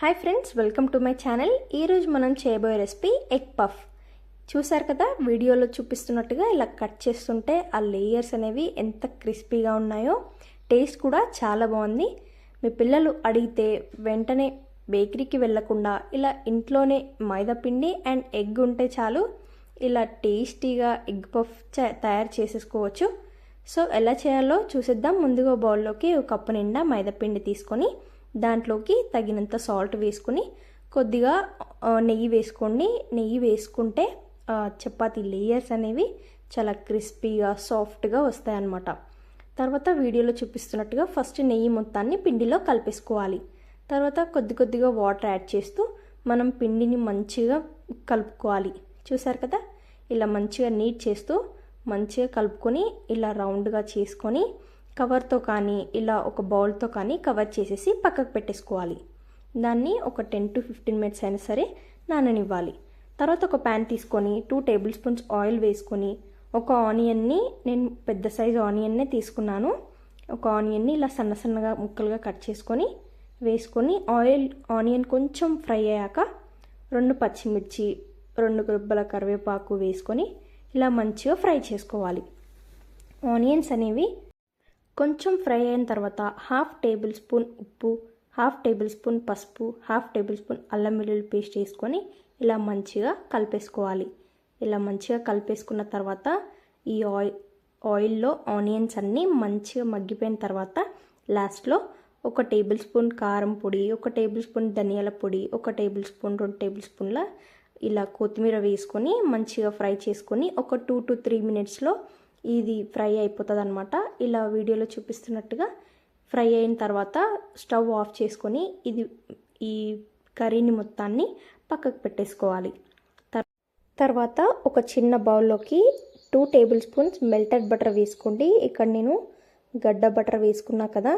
Hi friends welcome to my channel ఈరోజు మనం చేయబోయే రెసిపీ ఎగ్ పఫ్ చూసారు కదా వీడియోలో చూపిస్తున్నట్టుగా ఇలా కట్ చేస్తుంటే ఆ లేయర్స్ అనేవి ఎంత క్రిస్పీగా ఉన్నాయో టేస్ట్ కూడా చాలా బాగుంది. మీ పిల్లలు అడిగితే వెంటనే బేకరీకి వెళ్ళకుండా ఇలా ఇంట్లోనే మైదా పిండి అండ్ ఎగ్ ఉంటే చాలు ఇలా టేస్టీగా ఎగ్ పఫ్ తయారు చేసేసుకోవచ్చు. సో ఎలా చేయాలో చూసేద్దాం. ముందుగా బౌల్లోకి ఒక కప్పు నిండా మైదా పిండి తీసుకొని దాంట్లోకి తగినంత సాల్ట్ వేసుకుని కొద్దిగా నెయ్యి వేసుకోండి. నెయ్యి వేసుకుంటే చపాతీ లేయర్స్ అనేవి చాలా క్రిస్పీగా సాఫ్ట్గా వస్తాయన్నమాట. తర్వాత వీడియోలో చూపిస్తున్నట్టుగా ఫస్ట్ నెయ్యి మొత్తాన్ని పిండిలో కలిపేసుకోవాలి. తర్వాత కొద్ది కొద్దిగా వాటర్ యాడ్ చేస్తూ మనం పిండిని మంచిగా కలుపుకోవాలి. చూసారు కదా? ఇలా మంచిగా నీట్ చేస్తూ మంచిగా కలుపుకొని ఇలా రౌండ్గా చేసుకొని కవర్తో కానీ ఇలా ఒక బౌల్తో కానీ కవర్ చేసేసి పక్కకు పెట్టేసుకోవాలి. దాన్ని ఒక టెన్ టు ఫిఫ్టీన్ మినిట్స్ అయినా సరే నాననివ్వాలి. తర్వాత ఒక ప్యాన్ తీసుకొని టూ టేబుల్ స్పూన్స్ ఆయిల్ వేసుకొని ఒక ఆనియన్ని నేను పెద్ద సైజు ఆనియన్నే తీసుకున్నాను. ఒక ఆనియన్ని ఇలా సన్న సన్నగా ముక్కలుగా కట్ చేసుకొని వేసుకొని ఆయిల్ ఆనియన్ కొంచెం ఫ్రై అయ్యాక రెండు పచ్చిమిర్చి రెండు గుబ్బల కరివేపాకు వేసుకొని ఇలా మంచిగా ఫ్రై చేసుకోవాలి. ఆనియన్స్ అనేవి కొంచెం ఫ్రై అయిన తర్వాత హాఫ్ టేబుల్ స్పూన్ ఉప్పు హాఫ్ టేబుల్ స్పూన్ పసుపు హాఫ్ టేబుల్ స్పూన్ అల్లం వెల్లుల్లి పేస్ట్ వేసుకొని ఇలా మంచిగా కలిపేసుకోవాలి. ఇలా మంచిగా కలిపేసుకున్న తర్వాత ఈ ఆయిల్ ఆయిల్లో ఆనియన్స్ అన్నీ మంచిగా మగ్గిపోయిన తర్వాత లాస్ట్లో ఒక టేబుల్ స్పూన్ కారం పొడి ఒక టేబుల్ స్పూన్ ధనియాల పొడి ఒక టేబుల్ స్పూన్ రెండు టేబుల్ స్పూన్ల ఇలా కొత్తిమీర వేసుకొని మంచిగా ఫ్రై చేసుకొని ఒక టూ టు త్రీ మినిట్స్లో ఇది ఫ్రై అయిపోతుంది అనమాట ఇలా వీడియోలో చూపిస్తున్నట్టుగా ఫ్రై అయిన తర్వాత స్టవ్ ఆఫ్ చేసుకొని ఇది ఈ కర్రీని మొత్తాన్ని పక్కకు పెట్టేసుకోవాలి. తర్వాత ఒక చిన్న బౌల్లోకి two tablespoons melted butter వేసుకోండి. ఇక్కడ నేను గడ్డ బటర్ వేసుకున్నా కదా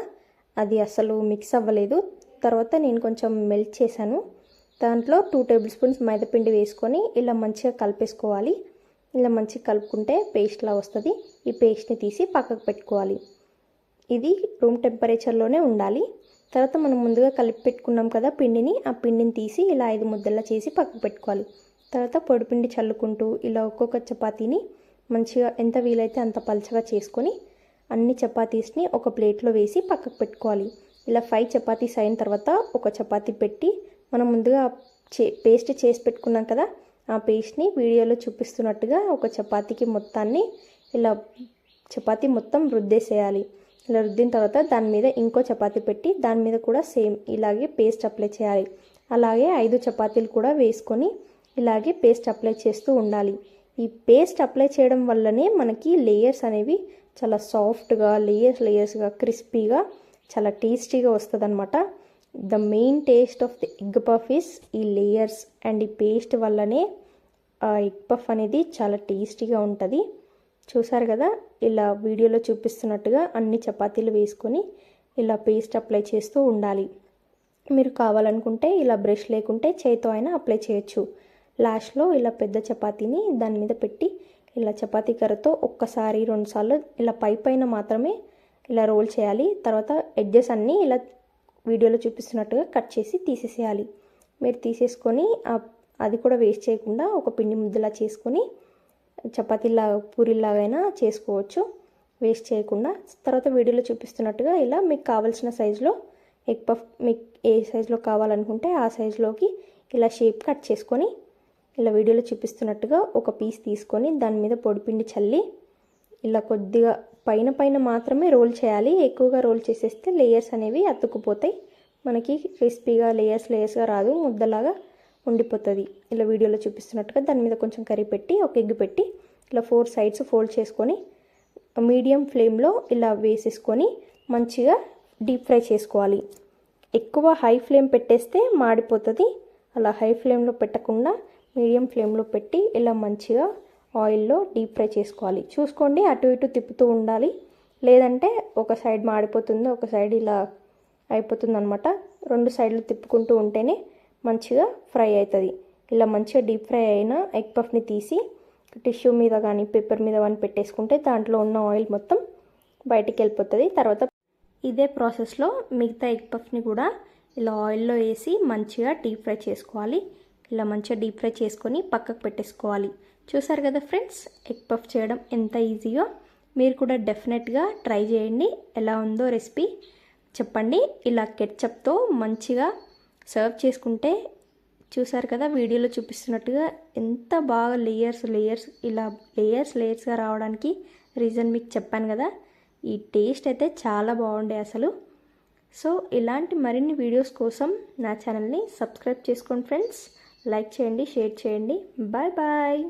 అది అసలు మిక్స్ అవ్వలేదు. తర్వాత నేను కొంచెం మెల్ట్ చేశాను. దాంట్లో టూ టేబుల్ స్పూన్స్ మైదాపిండి వేసుకొని ఇలా మంచిగా కలిపేసుకోవాలి. ఇలా మంచిగా కలుపుకుంటే పేస్ట్లా వస్తుంది. ఈ పేస్ట్ని తీసి పక్కకు పెట్టుకోవాలి. ఇది రూమ్ టెంపరేచర్లోనే ఉండాలి. తర్వాత మనం ముందుగా కలిపి పెట్టుకున్నాం కదా పిండిని ఆ పిండిని తీసి ఇలా ఐదు ముద్దలా చేసి పక్కకు పెట్టుకోవాలి. తర్వాత పొడిపిండి చల్లుకుంటూ ఇలా ఒక్కొక్క చపాతీని మంచిగా ఎంత వీలైతే అంత పలచగా చేసుకొని అన్ని చపాతీస్ని ఒక ప్లేట్లో వేసి పక్కకు పెట్టుకోవాలి. ఇలా ఫైవ్ చపాతీస్ అయిన తర్వాత ఒక చపాతీ పెట్టి మనం ముందుగా చే పేస్ట్ చేసి పెట్టుకున్నాం కదా ఆ పేస్ట్ని వీడియోలో చూపిస్తున్నట్టుగా ఒక చపాతీకి మొత్తాన్ని ఇలా చపాతీ మొత్తం రుద్దేసేయాలి. ఇలా రుద్దిన తర్వాత దాని మీద ఇంకో చపాతీ పెట్టి దాని మీద కూడా సేమ్ ఇలాగే పేస్ట్ అప్లై చేయాలి. అలాగే ఐదు చపాతీలు కూడా వేసుకొని ఇలాగే పేస్ట్ అప్లై చేస్తూ ఉండాలి. ఈ పేస్ట్ అప్లై చేయడం వల్లనే మనకి లేయర్స్ అనేవి చాలా సాఫ్ట్గా లేయర్స్ లేయర్స్గా క్రిస్పీగా చాలా టేస్టీగా వస్తుంది అనమాట the main taste of the egg puff is ఈ లేయర్స్ అండ్ ఈ పేస్ట్ వల్లనే ఆ ఎగ్ పఫ్ అనేది చాలా టేస్టీగా ఉంటుంది. చూసారు కదా? ఇలా వీడియోలో చూపిస్తున్నట్టుగా అన్ని చపాతీలు వేసుకొని ఇలా పేస్ట్ అప్లై చేస్తూ ఉండాలి. మీరు కావాలనుకుంటే ఇలా బ్రష్ లేకుంటే చేతితో అయినా అప్లై చేయొచ్చు. లాస్ట్లో ఇలా పెద్ద చపాతీని దాని మీద పెట్టి ఇలా చపాతీ కర్రతో ఒక్కసారి రెండుసార్లు ఇలా పై పైన మాత్రమే ఇలా రోల్ చేయాలి. తర్వాత ఎడ్జెస్ అన్నీ ఇలా వీడియోలో చూపిస్తున్నట్టుగా కట్ చేసి తీసేసేయాలి. మీరు తీసేసుకొని అది కూడా వేస్ట్ చేయకుండా ఒక పిండి ముద్దలా చేసుకొని చపాతీలా పూరిలాగైనా చేసుకోవచ్చు. వేస్ట్ చేయకుండా. తర్వాత వీడియోలో చూపిస్తున్నట్టుగా ఇలా మీకు కావాల్సిన సైజులో ఎగ్ పఫ్ మీకు ఏ సైజులో కావాలనుకుంటే ఆ సైజులోకి ఇలా షేప్ కట్ చేసుకొని ఇలా వీడియోలో చూపిస్తున్నట్టుగా ఒక పీస్ తీసుకొని దాని మీద పొడిపిండి చల్లి ఇలా కొద్దిగా పైన పైన మాత్రమే రోల్ చేయాలి. ఎక్కువగా రోల్ చేసేస్తే లేయర్స్ అనేవి అతుక్కుపోతాయి. మనకి క్రిస్పీగా లేయర్స్ లేయర్స్గా రాదు. ముద్దలాగా ఉండిపోతుంది. ఇలా వీడియోలో చూపిస్తున్నట్టుగా దాని మీద కొంచెం కర్రీ పెట్టి ఒక ఎగ్ పెట్టి ఇలా ఫోర్ సైడ్స్ ఫోల్డ్ చేసుకొని మీడియం ఫ్లేమ్లో ఇలా వేసేసుకొని మంచిగా డీప్ ఫ్రై చేసుకోవాలి. ఎక్కువ హై ఫ్లేమ్ పెట్టేస్తే మాడిపోతుంది. అలా హై ఫ్లేమ్లో పెట్టకుండా మీడియం ఫ్లేమ్లో పెట్టి ఇలా మంచిగా ఆయిల్లో డీప్ ఫ్రై చేసుకోవాలి. చూసుకోండి అటు ఇటు తిప్పుతూ ఉండాలి. లేదంటే ఒక సైడ్ మాడిపోతుంది ఒక సైడ్ ఇలా అయిపోతుంది అనమాట రెండు సైడ్లు తిప్పుకుంటూ ఉంటేనే మంచిగా ఫ్రై అవుతుంది. ఇలా మంచిగా డీప్ ఫ్రై అయిన ఎగ్ పఫ్ని తీసి టిష్యూ మీద కానీ పేపర్ మీద కానీ పెట్టేసుకుంటే దాంట్లో ఉన్న ఆయిల్ మొత్తం బయటికి వెళ్ళిపోతుంది. తర్వాత ఇదే ప్రాసెస్లో మిగతా ఎగ్ పఫ్ని కూడా ఇలా ఆయిల్లో వేసి మంచిగా డీప్ ఫ్రై చేసుకోవాలి. ఇలా మంచిగా డీప్ ఫ్రై చేసుకొని పక్కకు పెట్టేసుకోవాలి. చూసారు కదా ఫ్రెండ్స్ ఎగ్ పఫ్ చేయడం ఎంత ఈజీయో మీరు కూడా డెఫినెట్గా ట్రై చేయండి. ఎలా ఉందో రెసిపీ చెప్పండి. ఇలా కెచ్చప్తో మంచిగా సర్వ్ చేసుకుంటే చూసారు కదా వీడియోలో చూపిస్తున్నట్టుగా ఎంత బాగా లేయర్స్ లేయర్స్ ఇలా లేయర్స్ లేయర్స్గా రావడానికి రీజన్ మీకు చెప్పాను కదా. ఈ టేస్ట్ అయితే చాలా బాగుండే అసలు. సో ఇలాంటి మరిన్ని వీడియోస్ కోసం నా ఛానల్ని సబ్స్క్రైబ్ చేసుకోండి ఫ్రెండ్స్ లైక్ చేయండి షేర్ చేయండి. Bye bye.